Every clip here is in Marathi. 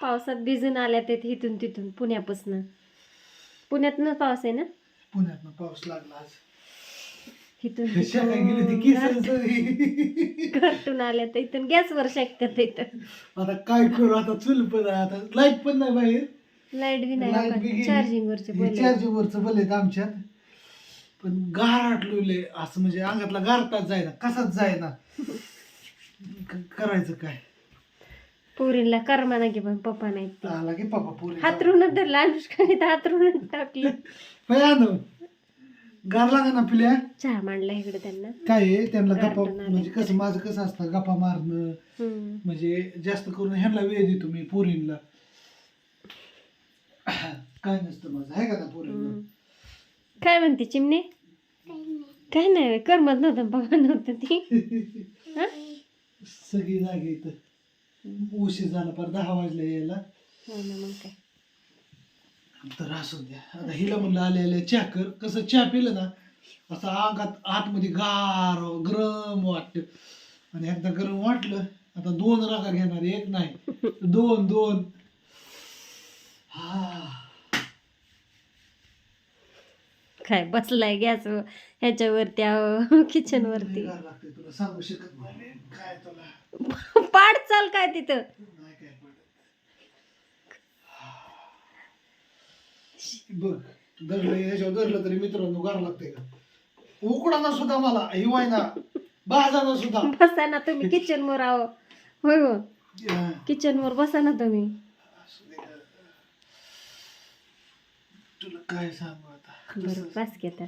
पावसात भिजून आल्या ते इथून तिथून पुण्यापासून. पुण्यातनं पाऊस आहे ना? पुण्यात पाऊस लागला आज. इथून घरटून आल्या तर इथून. गॅसवर शेकतात इथं. आता काय करू आता? चूल पण आहे, आता. लाइट पण नाही बाहेर. लाइट बी नाही. चार्जिंग वरचे चार्जिंग वरच बलेत आमच्यात. पण गार आटलवले असं म्हणजे अंगातला गारताच जायना. कसाच जायना. करायचं काय? पोरींला कर्मा ना की पण पप्पा नाही ते. आला की पप्पा पोरी हातरूनच धरला अनुष्काने तर हातरूनच टाकलं. आणू गार लागा ना पिल्या. चहा मांडला इकडे त्यांना. काय आहे? त्यांना गप्पा आले म्हणजे कसं माझं कसं असतं गप्पा मारणं हम्म. म्हणजे जास्त करून ह्यांना वेळ देतो मी पोरींला काय नसतं माझं आहे का ना पोरींना. काय म्हणते चिमणे? काय नाही करमत नव्हतं बघा नव्हतं ती? सगळी जागे इथं. उशीर झाला पर दहा वाजले यायला. हो ना मग काय. तर असू द्या. आता हिला म्हणलं आले आले चहा कर. कसं चहा पिलं ना असं अंगात आतमध्ये गार गरम वाटत. आणि एकदा गरम वाटलं आता दोन रागा घेणार एक नाही. दोन दोन. काय बसलाय गॅस ह्याच्यावरती किचन वरती लय गार लागते तुला सांगू शकत नाही काय तुला? पाड चाल काय तिथं? धरलं तरी मित्रांनो गार लागते का? उकडाना सुद्धा मला हिवायना सुद्धा. बसा ना तुम्ही किचन वर आहो. होय हो. किचन वर बसा ना तुम्ही. तुला काय सांगू आता? बरं बस की आता.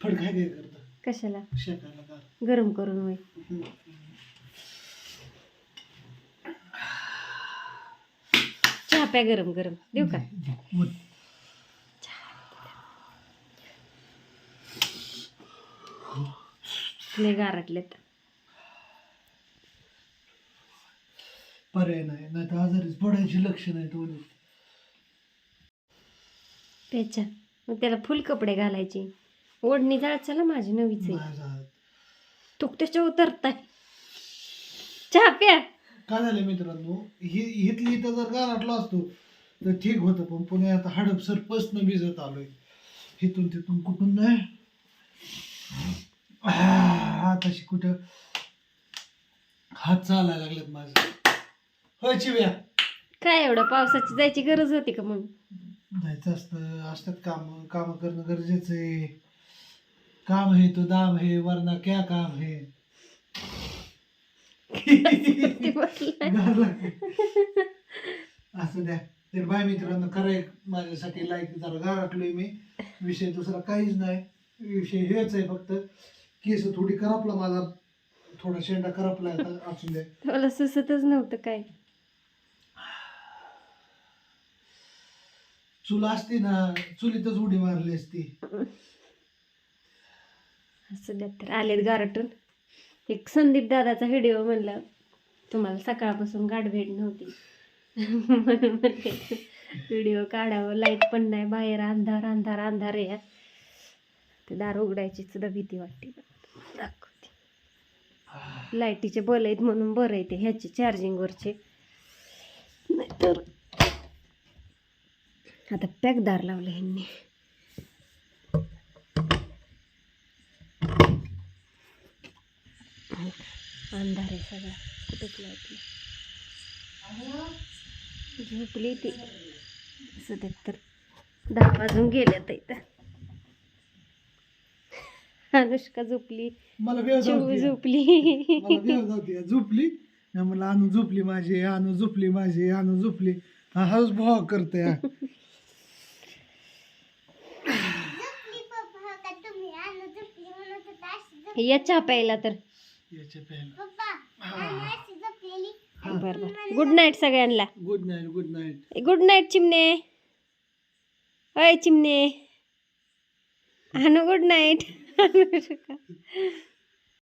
फड काय काय करत? कशाला? शेकायला गार गरम करून होय. चहा प्या गरम गरम. देऊ का? लय गारटलेत. पर्याय नाही नाही तर आजारीच पडायची लक्षण आहे दोन्ही त्याच्या मग त्याला फुल कपडे घालायचे. ओढणी जायचं ना माझी नवीच आहे. तो त्याच्या उतरताय? चहा प्या. काय झालं मित्रांनो? ही इथली इथं जर गारटला असतो तर ठीक होतं पण पुण्यात हडपसर पसनं भिजत आलोय. इथून तिथून कुठून नाही? आह, तशी कुठं? हात चालायला लागलेत माझे. चिव्या. काय एवढं पावसाची जायची गरज होती का मग? जायचं असतं असतात काम काम करणं गरजेचं आहे. काम है तो दाम है वरना क्या काम है. असं द्या. तर बाय मित्रांनो कराय माझ्यासाठी लाईक जरा गारटलोय मी. विषय दुसरा काहीच नाही. विषय हेच आहे फक्त केस थोडी करपला माझा थोडा शेंडा करपला आता असू द्या. मला सुचतच नव्हतं काय. चूल असती ना चुलीतच उडी मारली असती. असं द्या तर आलेत गारटून एक संदीप दादाचा व्हिडिओ म्हणलं तुम्हाला सकाळपासून गाठभेट नव्हती. म्हणून व्हिडिओ काढावं लाइट पण नाही बाहेर अंधार अंधार अंधार या. ते दार उघडायची सुद्धा भीती वाटते. दाखवते. लाईटीचे बल आहेत म्हणून बरं आहे ते ह्याचे चार्जिंगवरचे नाहीतर आता पॅकदार लावलं ह्यांनी. अंधार आहे सगळा. कुठंच लाइट नाही. झोपली ती. सध्या तर. दहा वाजून गेल्या तर इथं. अनुष्का झोपली. मला झोपली. झोपली? म्हणलं आणू झोपली माझी आणू झोपली माझी आणू झोपली. हा हळूच भाव करते हा. या चहा प्यायला. तर बरं बरं. गुड नाईट सगळ्यांना. Good night good night good night चिमणे. अय चिमणे. हानू गुड नाईट